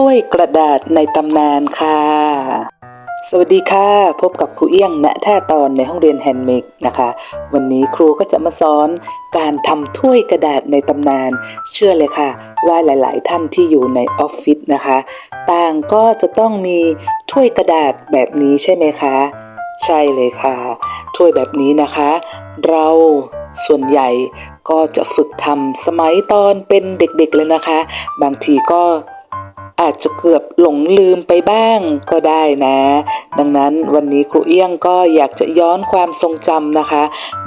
ถ้วยกระดาษในตำนานค่ะ สวัสดีค่ะ พบกับครูเอี้ยงณท่าตอนในห้องเรียนแฮนด์เมดนะคะ วันนี้ครูก็จะมาสอนการทำถ้วยกระดาษในตำนาน เชื่อเลยค่ะ ว่าหลาย ๆ ท่านที่อยู่ในออฟฟิศนะคะ ต่างก็จะต้องมีถ้วยกระดาษแบบนี้ใช่ไหมคะ ใช่เลยค่ะ ถ้วยแบบนี้นะคะ เราส่วนใหญ่ก็จะฝึกทำสมัยตอนเป็นเด็ก ๆ เลยนะคะ บางทีก็ อาจจะเกือบหลงลืมไปบ้างก็ได้นะ ดังนั้นวันนี้ครูเอี้ยงก็อยากจะย้อนความทรงจำนะคะ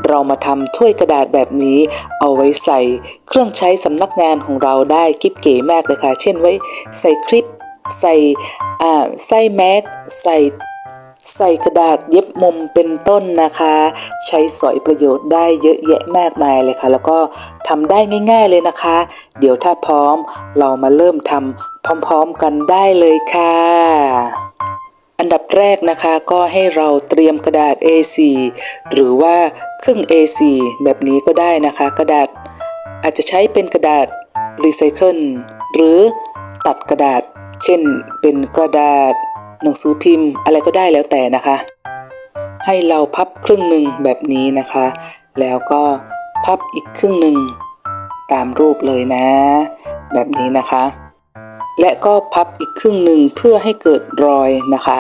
เรามาทำถ้วยกระดาษแบบนี้เอาไว้ใส่เครื่องใช้สำนักงานของเราได้กิ๊บเก๋มากเลยค่ะ เช่นไว้ใส่คลิปใส่ใส่แมสใส่ ใส่กระดาษเย็บมุมเป็นต้นนะคะ ใช้สอยประโยชน์ได้เยอะแยะมากมายเลยค่ะ แล้วก็ทำได้ง่าย ๆเลยนะคะ เดี๋ยวถ้าพร้อมเรามาเริ่มทำพร้อมๆกันได้เลยค่ะอันดับแรกนะคะก็ให้เราเตรียมกระดาษ A4 หรือว่าครึ่ง A4 แบบนี้ก็ได้นะคะ กระดาษอาจจะใช้เป็นกระดาษรีไซเคิลหรือตัดกระดาษ เช่นเป็นกระดาษ หนังสือพิมพ์อะไรก็ได้แล้วแต่นะคะ ให้เราพับครึ่งหนึ่งแบบนี้นะคะ แล้วก็พับอีกครึ่งหนึ่งตามรูปเลยนะ แบบนี้นะคะ และก็พับอีกครึ่งหนึ่งเพื่อให้เกิดรอยนะคะ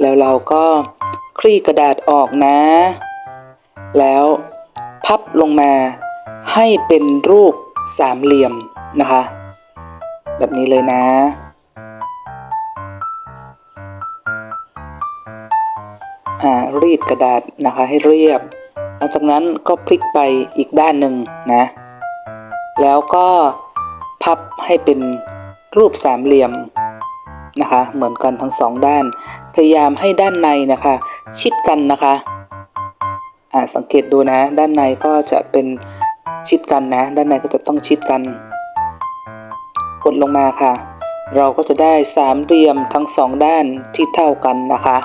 แล้วเราก็คลี่กระดาษออกนะ แล้วพับลงมาให้เป็นรูปสามเหลี่ยมนะคะ แบบนี้เลยนะ รีดกระดาษนะคะให้เรียบ หลังจากนั้นก็พลิกไปอีกด้านหนึ่งนะ แล้วก็พับให้เป็นรูปสามเหลี่ยมนะคะ เหมือนกันทั้งสองด้าน พยายามให้ด้านในนะคะ ชิดกันนะคะอ่าสังเกตดูนะ ด้านในก็จะเป็นชิดกันนะ ด้านในก็จะต้องชิดกัน กดลงมาค่ะ เราก็จะได้สามเหลี่ยมทั้งสองด้านที่เท่ากันนะคะ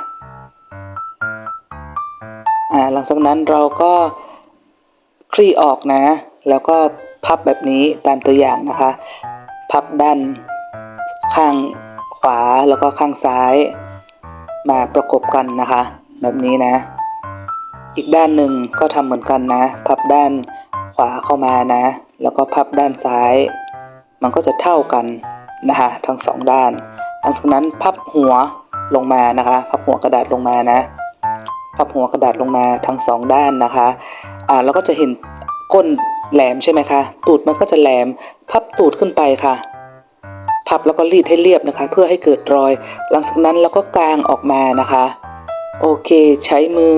อ่าหลังจากนั้นเราก็คลี่ออกนะ แล้วก็พับแบบนี้ตามตัวอย่างนะคะ พับด้านข้างขวาแล้วก็ข้างซ้าย มาประกบกันนะคะ แบบนี้นะ อีกด้านหนึ่งก็ทำเหมือนกันนะ พับด้านขวาเข้ามานะ แล้วก็พับด้านซ้าย มันก็จะเท่ากันนะคะทั้งสองด้าน หลังจากนั้นพับหัวลงมานะคะ พับหัวกระดาษลงมานะ พับหัวกระดาษลงมาทั้งสองด้านนะคะอ่าเราก็จะเห็นก้นแหลมใช่ไหมคะ ตูดมันก็จะแหลม พับตูดขึ้นไปค่ะ พับแล้วก็รีดให้เรียบนะคะ เพื่อให้เกิดรอย หลังจากนั้นเราก็กางออกมานะคะ โอเค ใช้มือ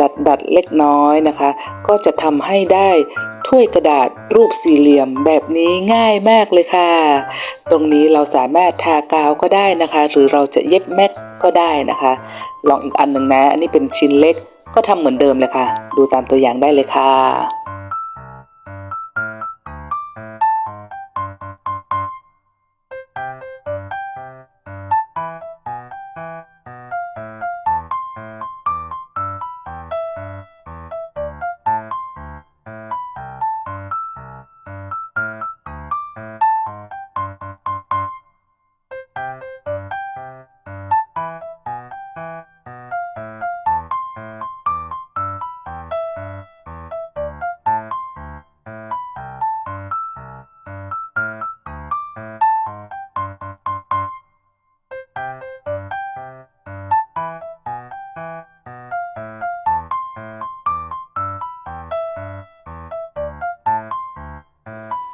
ดัดดัดเล็กน้อยนะคะ ก็จะทำให้ได้ถ้วยกระดาษรูปสี่เหลี่ยมแบบนี้ง่ายมากเลยค่ะ ตรงนี้เราสามารถทากาวก็ได้นะคะ หรือเราจะเย็บแม็กก็ได้นะคะ ลองอีกอันหนึ่งนะ อันนี้เป็นชิ้นเล็กก็ทำเหมือนเดิมเลยค่ะ ดูตามตัวอย่างได้เลยค่ะ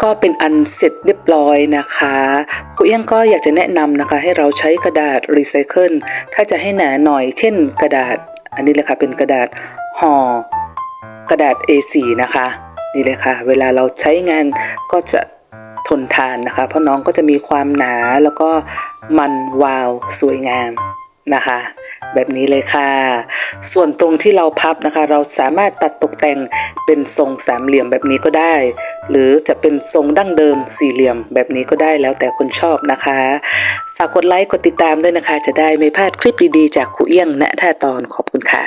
ก็เป็นอันเสร็จเรียบร้อยนะคะครูเอี้ยงก็อยากจะแนะนำนะคะ ให้เราใช้กระดาษรีไซเคิลถ้าจะให้หนาหน่อยเช่นกระดาษ อันนี้เลยค่ะเป็นกระดาษห่อกระดาษ A4 นะคะนี่เลยค่ะ เวลาเราใช้งานก็จะทนทานนะคะ เพราะน้องก็จะมีความหนาแล้วก็มันวาวสวยงาม นะคะ แบบนี้เลยค่ะ ส่วนตรงที่เราพับนะคะ เราสามารถตัดตกแต่งเป็นทรงสามเหลี่ยมแบบนี้ก็ได้ หรือจะเป็นทรงดั้งเดิมสี่เหลี่ยมแบบนี้ก็ได้แล้วแต่คนชอบนะคะ ฝากกดไลค์กดติดตามด้วยนะคะ จะได้ไม่พลาดคลิปดีๆ จากครูเอี้ยงณท่าตอนขอบคุณค่ะ